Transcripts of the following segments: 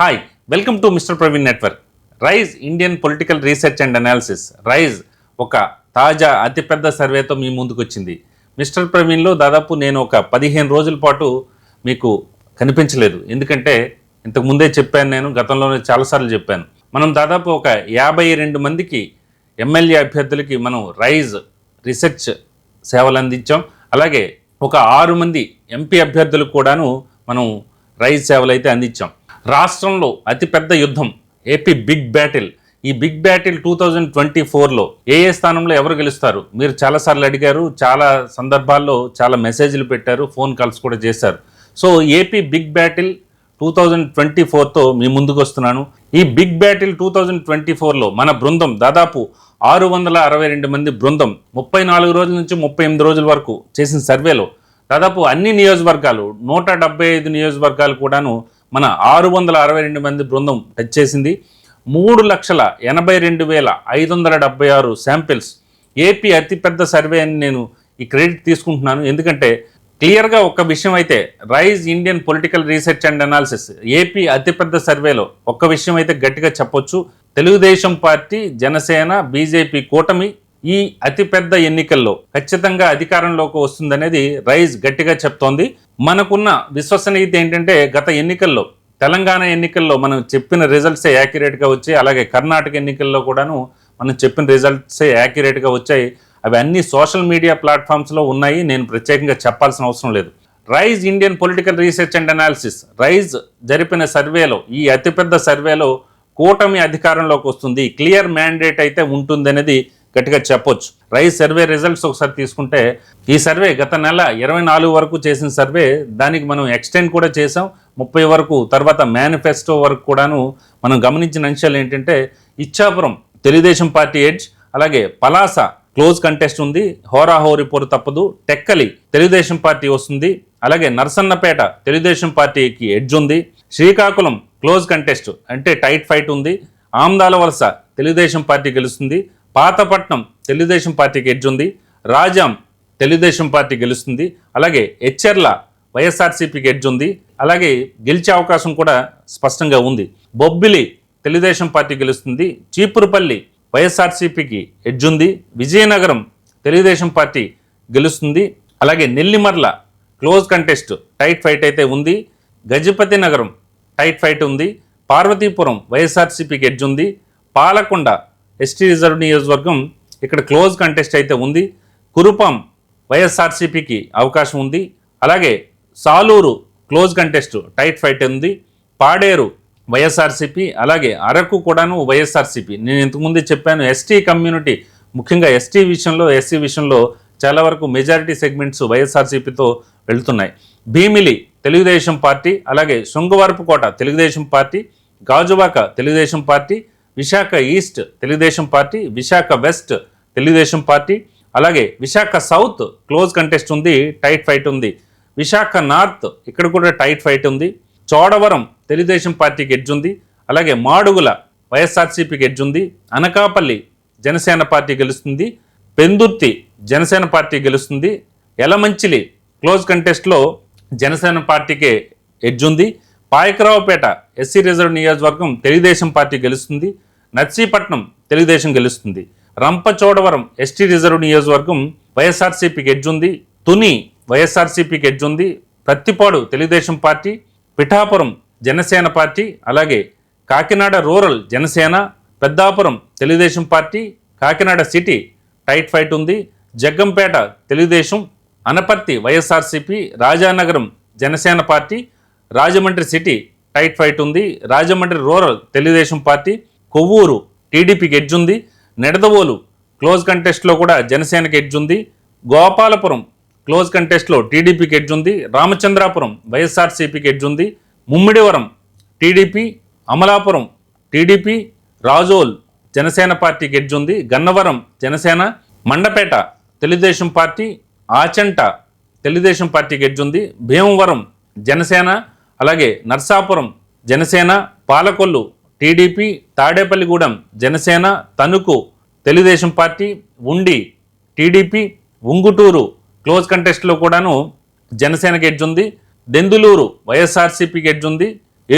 Hi welcome to mister Praveen network Rise Indian political research and analysis Rise ఒక తాజా అతిపెద్ద సర్వేతో మీ ముందుకు వచ్చింది మిస్టర్ ప్రవీణ్లో దాదాపు నేను ఒక పదిహేను రోజుల పాటు మీకు కనిపించలేదు. ఎందుకంటే ఇంతకు ముందే చెప్పాను నేను గతంలోనే చాలాసార్లు చెప్పాను. మనం దాదాపు ఒక యాభై రెండు మందికి ఎమ్మెల్యే అభ్యర్థులకి మనం రైజ్ రీసెర్చ్ సేవలు అందించాం. అలాగే ఒక ఆరు మంది ఎంపీ అభ్యర్థులకు కూడాను మనం రైజ్ సేవలు అయితే అందించాం. రాష్ట్రంలో అతిపెద్ద యుద్ధం ఏపీ బిగ్ బ్యాటిల్ ఈ big battle two thousand twenty ఫోర్లో ఏ ఏ స్థానంలో ఎవరు గెలుస్తారు? మీరు చాలాసార్లు అడిగారు చాలా సందర్భాల్లో చాలా మెసేజ్లు పెట్టారు ఫోన్ కాల్స్ కూడా చేశారు. So AP big battle two thousand twenty ఫోర్తో మీ ముందుకు వస్తున్నాను. ఈ big battle two thousand twenty ఫోర్లో మన బృందం దాదాపు ఆరు వందల అరవై రెండు మంది బృందం ముప్పై నాలుగు రోజుల నుంచి ముప్పై ఎనిమిది రోజుల వరకు చేసిన సర్వేలో దాదాపు అన్ని నియోజకవర్గాలు నూట డెబ్బై ఐదు నియోజకవర్గాలు కూడాను మన ఆరు వందల అరవై రెండు మంది బృందం టచ్ చేసింది. మూడు లక్షల ఎనభై రెండు వేల ఐదు వందల డెబ్బై ఆరు శాంపిల్స్. ఏపీ అతిపెద్ద సర్వే అని నేను ఈ క్రెడిట్ తీసుకుంటున్నాను. ఎందుకంటే క్లియర్గా ఒక విషయం అయితే Rise Indian political research and analysis. AP అతిపెద్ద సర్వేలో ఒక్క విషయం అయితే గట్టిగా చెప్పొచ్చు. తెలుగుదేశం పార్టీ జనసేన బీజేపీ కూటమి ఈ అతిపెద్ద ఎన్నికల్లో ఖచ్చితంగా అధికారంలోకి వస్తుందనేది రైజ్ గట్టిగా చెప్తోంది. మనకున్న విశ్వసనీయత ఏంటంటే గత ఎన్నికల్లో తెలంగాణ ఎన్నికల్లో మనం చెప్పిన రిజల్ట్సే యాక్యురేట్గా వచ్చాయి అలాగే కర్ణాటక ఎన్నికల్లో కూడాను మనం చెప్పిన రిజల్ట్సే యాక్యురేట్గా వచ్చాయి. అవి అన్ని సోషల్ మీడియా ప్లాట్ఫామ్స్లో ఉన్నాయి నేను ప్రత్యేకంగా చెప్పాల్సిన అవసరం లేదు. Rise Indian political research and analysis Rise జరిపిన సర్వేలో ఈ అతిపెద్ద సర్వేలో కూటమి అధికారంలోకి వస్తుంది. క్లియర్ మ్యాండేట్ అయితే ఉంటుందనేది గట్టిగా చెప్పొచ్చు. రైస్ సర్వే రిజల్ట్స్ ఒకసారి తీసుకుంటే ఈ సర్వే గత నెల ఇరవై నాలుగు వరకు చేసిన సర్వే దానికి మనం ఎక్స్టెండ్ కూడా చేసాం ముప్పై వరకు తర్వాత మేనిఫెస్టో వరకు కూడాను మనం గమనించిన అంశాలు ఏంటంటే ఇచ్చాపురం తెలుగుదేశం పార్టీ ఎడ్జ్ అలాగే పలాస క్లోజ్ కంటెస్ట్ ఉంది. హోరాహోరి పోరు తప్పదు. టెక్కలి తెలుగుదేశం పార్టీ వస్తుంది. అలాగే నరసన్నపేట తెలుగుదేశం పార్టీకి ఎడ్జ్ ఉంది. శ్రీకాకుళం క్లోజ్ కంటెస్ట్ అంటే టైట్ ఫైట్ ఉంది. ఆమ్దాల వలస తెలుగుదేశం పార్టీ గెలుస్తుంది. పాతపట్నం తెలుగుదేశం పార్టీకి ఎడ్జ్ ఉంది రాజాం తెలుగుదేశం పార్టీ గెలుస్తుంది అలాగే హెచ్చెర్ల వైఎస్ఆర్సీపీకి ఎడ్జ్ ఉంది అలాగే గెలిచే అవకాశం కూడా స్పష్టంగా ఉంది. బొబ్బిలి తెలుగుదేశం పార్టీ గెలుస్తుంది చీపురుపల్లి వైఎస్ఆర్సీపీకి ఎడ్జ్ ఉంది విజయనగరం తెలుగుదేశం పార్టీ గెలుస్తుంది అలాగే Nellimarla close contest tight fight అయితే ఉంది గజపతి నగరం టైట్ ఫైట్ ఉంది పార్వతీపురం వైఎస్ఆర్సీపీకి ఎడ్జ్ ఉంది పాలకొండ ఎస్టీ రిజర్వ్ నియోజకవర్గం ఇక్కడ క్లోజ్ కంటెస్ట్ అయితే ఉంది. కురుపాం వైఎస్ఆర్సీపీకి అవకాశం ఉంది. అలాగే Saluru close contest tight fight ఉంది. పాడేరు వైఎస్ఆర్సీపీ అలాగే అరకు కూడాను వైఎస్ఆర్సీపీ. నేను ఇంతకుముందే చెప్పాను ఎస్టీ కమ్యూనిటీ ముఖ్యంగా ఎస్టీ విషయంలో ఎస్సీ విషయంలో చాలా వరకు మెజారిటీ సెగ్మెంట్స్ వైఎస్ఆర్సీపీతో వెళ్తున్నాయి. భీమిలి తెలుగుదేశం పార్టీ అలాగే Srungavarapukota Telugu Desam party Gajuwaka Telugu Desam party Visakha east Telugu Desam party Visakha west Telugu Desam party అలాగే విశాఖ సౌత్ క్లోజ్ కంటెస్ట్ ఉంది టైట్ ఫైట్ ఉంది. విశాఖ నార్త్ ఇక్కడ కూడా టైట్ ఫైట్ ఉంది. చోడవరం తెలుగుదేశం పార్టీకి ఎడ్జ్ ఉంది. అలాగే మాడుగుల వైఎస్ఆర్సీపీకి ఎడ్జ్ ఉంది. అనకాపల్లి జనసేన పార్టీ గెలుస్తుంది. పెందుర్తి జనసేన పార్టీ గెలుస్తుంది. ఎలమంచిలి క్లోజ్ కంటెస్ట్లో జనసేన పార్టీకే ఎడ్జ్ ఉంది. పాయకరావుపేట ఎస్సీ రిజర్వ్ నియోజకవర్గం తెలుగుదేశం పార్టీ గెలుస్తుంది నర్సీపట్నం తెలుగుదేశం గెలుస్తుంది. రంపచోడవరం ఎస్టీ రిజర్వ్ నియోజకవర్గం వైఎస్ఆర్సీపీ ఎడ్జ్ ఉంది తుని వైఎస్ఆర్సీపీ ఎడ్జ్ ఉంది ప్రత్తిపాడు తెలుగుదేశం పార్టీ పిఠాపురం జనసేన పార్టీ అలాగే Kakinada rural Jana Sena Peddapuram Telugu Desam party Kakinada city tight fight ఉంది Jaggampeta Telugu Desam Anaparthi YSRCP Rajanagaram Jana Sena party Rajahmundry city tight fight ఉంది. Rajahmundry rural Telugu Desam party Kovvur టీడీపీకి edge ఉంది. Nidadavolu close కంటెస్ట్లో కూడా జనసేనకి edge ఉంది. Gopalapuram close కంటెస్ట్లో టీడీపీకి edge ఉంది. రామచంద్రాపురం వైఎస్ఆర్సీపీకి ఎడ్జ్ ఉంది. ముమ్మిడివరం టీడీపీ అమలాపురం టీడీపీ రాజోల్ జనసేన పార్టీకి ఎడ్జ్ ఉంది. గన్నవరం జనసేన మండపేట తెలుగుదేశం పార్టీ ఆచంట తెలుగుదేశం పార్టీకి ఎడ్జ్ ఉంది. భీమవరం జనసేన అలాగే Narsapuram Jana Sena Palakollu TDP Tadepalligudem Jana Sena Tanuku Telugu Desam party Undi TDP Unguturu close కంటెస్ట్లో కూడాను జనసేన గెడ్జ్ ఉంది. దెందులూరు వైఎస్ఆర్సీపీ గెడ్జ్ ఉంది.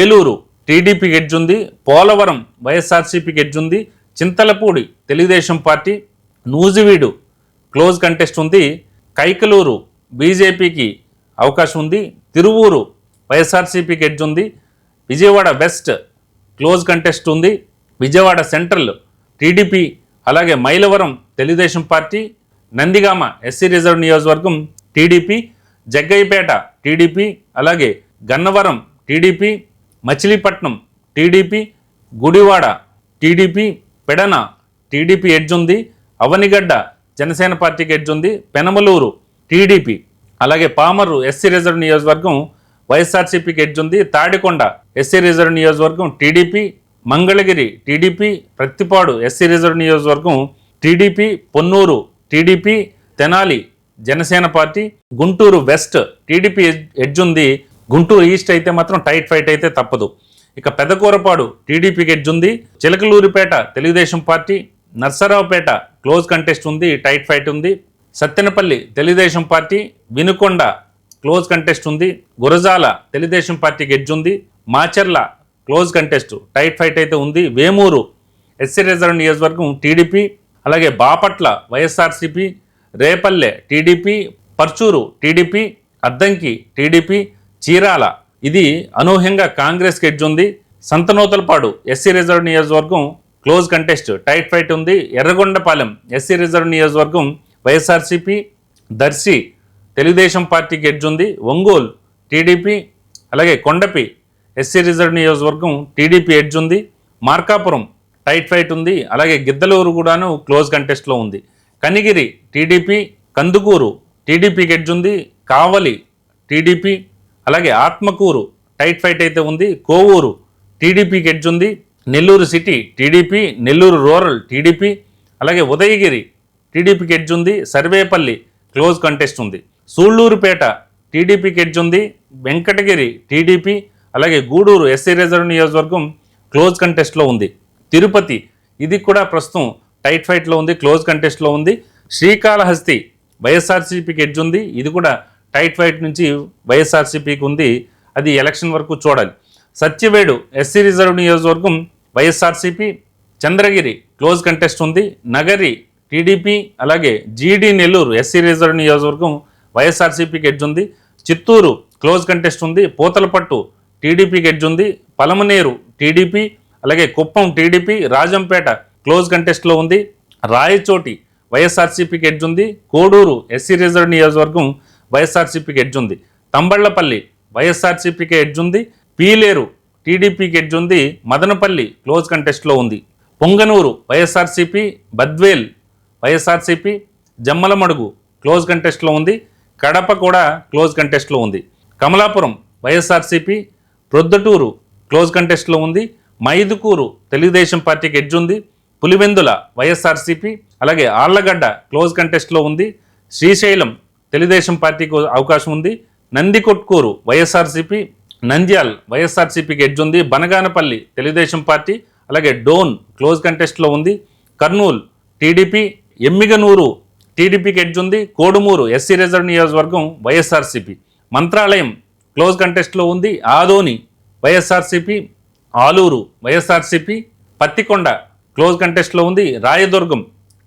ఏలూరు టీడీపీ గెడ్జ్ ఉంది. పోలవరం వైఎస్ఆర్సీపీ గెడ్జ్ ఉంది. Chintalapudi Telugu Desam party Nuzvid close contest ఉంది. కైకలూరు బీజేపీకి అవకాశం ఉంది. తిరువూరు వైఎస్ఆర్సీపీకి ఎడ్జ్ ఉంది. విజయవాడ వెస్ట్ క్లోజ్ కంటెస్ట్ ఉంది. విజయవాడ సెంట్రల్ టీడీపీ అలాగే Mylavaram Telugu Desam party Nandigama SC reserve నియోజకవర్గం టీడీపీ జగ్గయ్యపేట టీడీపీ అలాగే Gannavaram TDP Machilipatnam TDP Gudivada TDP Pedana TDP edge ఉంది. అవనిగడ్డ జనసేన పార్టీకి ఎడ్జ్ ఉంది. పెనమలూరు టీడీపీ అలాగే పామరు ఎస్సీ రిజర్వ్ నియోజకవర్గం వైఎస్ఆర్సీపీకి ఎడ్జ్ ఉంది. తాడికొండ ఎస్సీ రిజర్వ్ నియోజకవర్గం TDP Mangalagiri TDP Prathipadu SC reserve నియోజకవర్గం TDP Ponnur TDP Tenali Jana Sena party Guntur west TDP edge ఉంది. గుంటూరు ఈస్ట్ అయితే మాత్రం టైట్ ఫైట్ అయితే తప్పదు. ఇక పెదకూరపాడు టీడీపీకి ఎడ్జ్ ఉంది. Chilakaluripet Telugu Desam party Narasaraopet close contest ఉంది. టైట్ ఫైట్ ఉంది. Sattenapalli Telugu Desam party Vinukonda close contest ఉంది. గురజాల తెలుగుదేశం పార్టీకి ఎడ్జ్ ఉంది. Macherla close contest tight fight అయితే ఉంది. వేమూరు ఎస్సీ రిజర్వ్ నియోజకవర్గం టీడీపీ అలాగే Bapatla YSRCP Repalle TDP Parchur TDP Addanki TDP Chirala ఇది అనూహ్యంగా కాంగ్రెస్కి ఎడ్జ్ ఉంది. సంతనూతలపాడు ఎస్సీ రిజర్వ్ నియోజకవర్గం క్లోజ్ కంటెస్ట్ టైట్ ఫైట్ ఉంది. ఎర్రగొండపాలెం ఎస్సీ రిజర్వ్ నియోజకవర్గం వైఎస్ఆర్సీపీ దర్శి తెలుగుదేశం పార్టీకి ఎడ్జ్ ఉంది. ఒంగోలు టీడీపీ అలాగే కొండపి ఎస్సీ రిజర్వ్ నియోజకవర్గం టీడీపీ ఎడ్జ్ ఉంది. మార్కాపురం టైట్ ఫైట్ ఉంది. అలాగే గిద్దలూరు కూడాను క్లోజ్ కంటెస్ట్లో ఉంది. కనిగిరి టీడీపీ కందుకూరు టీడీపీకి ఎడ్జ్ ఉంది. కావలి టీడీపీ అలాగే ఆత్మకూరు టైట్ ఫైట్ అయితే ఉంది. కోవూరు టీడీపీకి ఎడ్జ్ ఉంది. Nellore city TDP Nellore rural TDP అలాగే ఉదయగిరి టీడీపీకి ఎడ్జ్ ఉంది. సర్వేపల్లి క్లోజ్ కంటెస్ట్ ఉంది. సూళ్ళూరుపేట టీడీపీకి ఎడ్జ్ ఉంది వెంకటగిరి టీడీపీ అలాగే గూడూరు ఎస్సీ రిజర్వ్ నియోజకవర్గం క్లోజ్ కంటెస్ట్లో ఉంది. తిరుపతి ఇది కూడా ప్రస్తుతం టైట్ ఫైట్లో ఉంది క్లోజ్ కంటెస్ట్లో ఉంది. శ్రీకాళహస్తి వైఎస్ఆర్సీపీకి ఎడ్జ్ ఉంది ఇది కూడా టైట్ ఫైట్ నుంచి వైఎస్ఆర్సీపీకి ఉంది. అది ఎలక్షన్ వరకు చూడాలి. సత్యవేడు ఎస్సీ రిజర్వ్ నియోజకవర్గం వైఎస్ఆర్సీపీ చంద్రగిరి క్లోజ్ కంటెస్ట్ ఉంది. నగరి టీడీపీ అలాగే జీడీ నెల్లూరు ఎస్సీ రిజర్వ్ నియోజకవర్గం వైఎస్ఆర్సీపీకి ఎడ్జ్ ఉంది. చిత్తూరు క్లోజ్ కంటెస్ట్ ఉంది. పూతలపట్టు టీడీపీకి ఎడ్జ్ ఉంది. పలమనేరు టీడీపీ అలాగే కుప్పం టీడీపీ రాజంపేట క్లోజ్ కంటెస్ట్లో ఉంది. రాయచోటి వైఎస్ఆర్సీపీకి ఎడ్జ్ ఉంది. కోడూరు ఎస్సీ రిజర్వ్ నియోజకవర్గం వైఎస్ఆర్సీపీకి ఎడ్జ్ ఉంది. తంబళ్ళపల్లి వైఎస్ఆర్సీపీకి ఎడ్జ్ ఉంది. పీలేరు టీడీపీకి ఎడ్జ్ ఉంది. మదనపల్లి క్లోజ్ కంటెస్ట్లో ఉంది. Punganur YSRCP Badvel YSRCP Jammalamadugu close కంటెస్ట్లో ఉంది. కడప కూడా క్లోజ్ కంటెస్ట్లో ఉంది. కమలాపురం వైఎస్ఆర్సీపీ ప్రొద్దుటూరు క్లోజ్ కంటెస్ట్లో ఉంది. మైదుకూరు తెలుగుదేశం పార్టీకి ఎడ్జ్ ఉంది. పులివెందుల వైఎస్ఆర్సీపీ అలాగే ఆళ్ళగడ్డ క్లోజ్ కంటెస్ట్లో ఉంది. శ్రీశైలం తెలుగుదేశం పార్టీకి అవకాశం ఉంది. నందికొట్కూరు వైఎస్ఆర్సీపీ నంద్యాల్ వైఎస్ఆర్సీపీకి ఎడ్జ్ ఉంది. బనగానపల్లి తెలుగుదేశం పార్టీ అలాగే డోన్ క్లోజ్ కంటెస్ట్లో ఉంది. కర్నూలు టీడీపీ ఎమ్మిగనూరు టీడీపీకి ఎడ్జ్ ఉంది. కోడుమూరు ఎస్సీ రిజర్వ్ నియోజకవర్గం వైఎస్ఆర్సీపీ. మంత్రాలయం క్లోజ్ కంటెస్ట్లో ఉంది. Adoni YSRCP Alur YSRCP Pattikonda close కంటెస్ట్లో ఉంది. రాయదుర్గం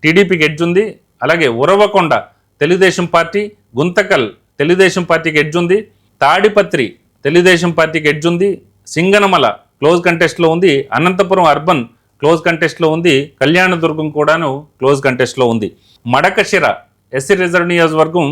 టీడీపీకి ఎడ్జ్ ఉంది. అలాగే ఉరవకొండ తెలుగుదేశం పార్టీ గుంతకల్ తెలుగుదేశం పార్టీకి ఎడ్జ్ ఉంది. తాడిపత్రి తెలుగుదేశం పార్టీకి ఎడ్జ్ ఉంది. సింగనమల క్లోజ్ కంటెస్ట్లో ఉంది. అనంతపురం అర్బన్ క్లోజ్ కంటెస్ట్లో ఉంది. కళ్యాణదుర్గం కూడాను క్లోజ్ కంటెస్ట్లో ఉంది. మడకశిర ఎస్సీ రిజర్వ్ నియోజకవర్గం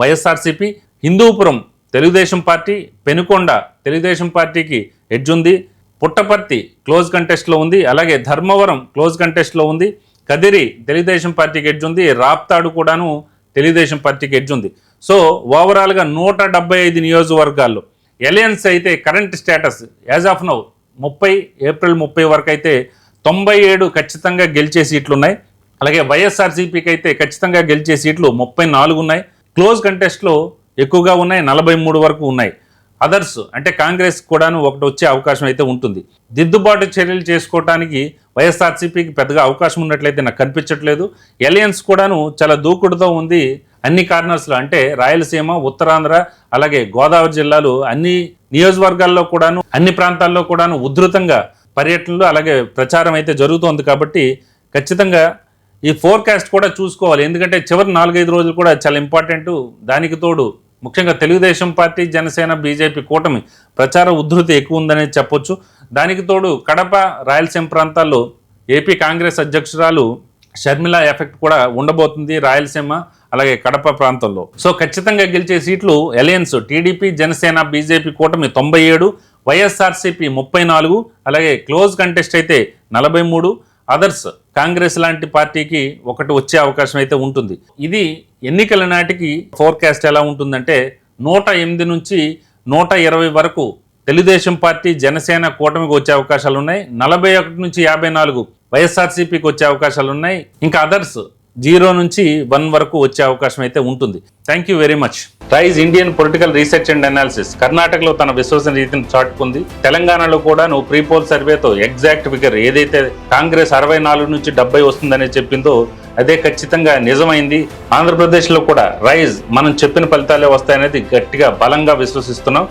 వైఎస్ఆర్సీపీ హిందూపురం తెలుగుదేశం పార్టీ పెనుకొండ తెలుగుదేశం పార్టీకి ఎడ్జ్ ఉంది. పుట్టపర్తి క్లోజ్ కంటెస్ట్లో ఉంది. అలాగే ధర్మవరం క్లోజ్ కంటెస్ట్లో ఉంది. కదిరి తెలుగుదేశం పార్టీకి ఎడ్జ్ ఉంది. రాప్తాడు కూడాను తెలుగుదేశం పార్టీకి ఎడ్జ్ ఉంది. సో ఓవరాల్గా నూట డెబ్బై ఐదు నియోజకవర్గాల్లో ఎలయన్స్ అయితే current status as of now ముప్పై ఏప్రిల్ ముప్పై వరకు అయితే తొంభై ఏడు ఖచ్చితంగా గెలిచే సీట్లు ఉన్నాయి అలాగే వైఎస్ఆర్సీపీకి అయితే ఖచ్చితంగా గెలిచే సీట్లు ముప్పై నాలుగు ఉన్నాయి. క్లోజ్ కంటెస్ట్లో ఎక్కువగా ఉన్నాయి నలభై మూడు వరకు ఉన్నాయి. అదర్స్ అంటే కాంగ్రెస్ కూడాను ఒకటి వచ్చే అవకాశం అయితే ఉంటుంది. దిద్దుబాటు చర్యలు చేసుకోవడానికి వైఎస్ఆర్సీపీకి పెద్దగా అవకాశం ఉన్నట్లయితే నాకు కనిపించట్లేదు. ఎలియన్స్ కూడాను చాలా దూకుడుతో ఉంది. అన్ని కార్నర్స్లో అంటే రాయలసీమ ఉత్తరాంధ్ర అలాగే గోదావరి జిల్లాలు అన్ని నియోజకవర్గాల్లో కూడాను అన్ని ప్రాంతాల్లో కూడాను ఉధృతంగా పర్యటనలు అలాగే ప్రచారం అయితే జరుగుతోంది కాబట్టి ఖచ్చితంగా ఈ ఫోర్కాస్ట్ కూడా చూసుకోవాలి. ఎందుకంటే చివరి నాలుగైదు రోజులు కూడా చాలా ఇంపార్టెంట్ దానికి తోడు ముఖ్యంగా తెలుగుదేశం పార్టీ జనసేన బీజేపీ కూటమి ప్రచార ఉధృతి ఎక్కువ ఉందనే చెప్పొచ్చు. దానికి తోడు కడప రాయలసీమ ప్రాంతాల్లో ఏపీ కాంగ్రెస్ అధ్యక్షురాలు షర్మిల ఎఫెక్ట్ కూడా ఉండబోతుంది రాయలసీమ అలాగే కడప ప్రాంతంలో. సో ఖచ్చితంగా గెలిచే సీట్లు అలయన్స్ టీడీపీ జనసేన బీజేపీ కూటమి తొంభై ఏడు వైఎస్ఆర్సీపీ ముప్పై నాలుగు అలాగే క్లోజ్ కంటెస్ట్ అయితే నలభై మూడు. అదర్స్ కాంగ్రెస్ లాంటి పార్టీకి ఒకటి వచ్చే అవకాశం అయితే ఉంటుంది. ఇది ఎన్నికల నాటికి ఫోర్కాస్ట్ ఎలా ఉంటుందంటే నూట ఎనిమిది నుంచి నూట ఇరవై వరకు తెలుగుదేశం పార్టీ జనసేన కూటమికి వచ్చే అవకాశాలు ఉన్నాయి నలభై ఒకటి నుంచి యాభై నాలుగు వైఎస్ఆర్సీపీకి వచ్చే అవకాశాలు ఉన్నాయి ఇంకా అదర్స్ జీరో నుంచి వన్ వరకు వచ్చే అవకాశం అయితే ఉంటుంది. Thank you very much Rise Indian political research and analysis కర్ణాటకలో తన విశ్వసనీయతను చాటుకుంది. తెలంగాణలో కూడా నువ్వు ప్రీపోల్ సర్వేతో ఎగ్జాక్ట్ ఫిగర్ ఏదైతే కాంగ్రెస్ అరవై నాలుగు నుంచి డెబ్బై వస్తుందని చెప్పిందో అదే ఖచ్చితంగా నిజమైంది. ఆంధ్రప్రదేశ్లో కూడా రైజ్ మనం చెప్పిన ఫలితాలే వస్తాయనేది గట్టిగా బలంగా విశ్వసిస్తున్నాం.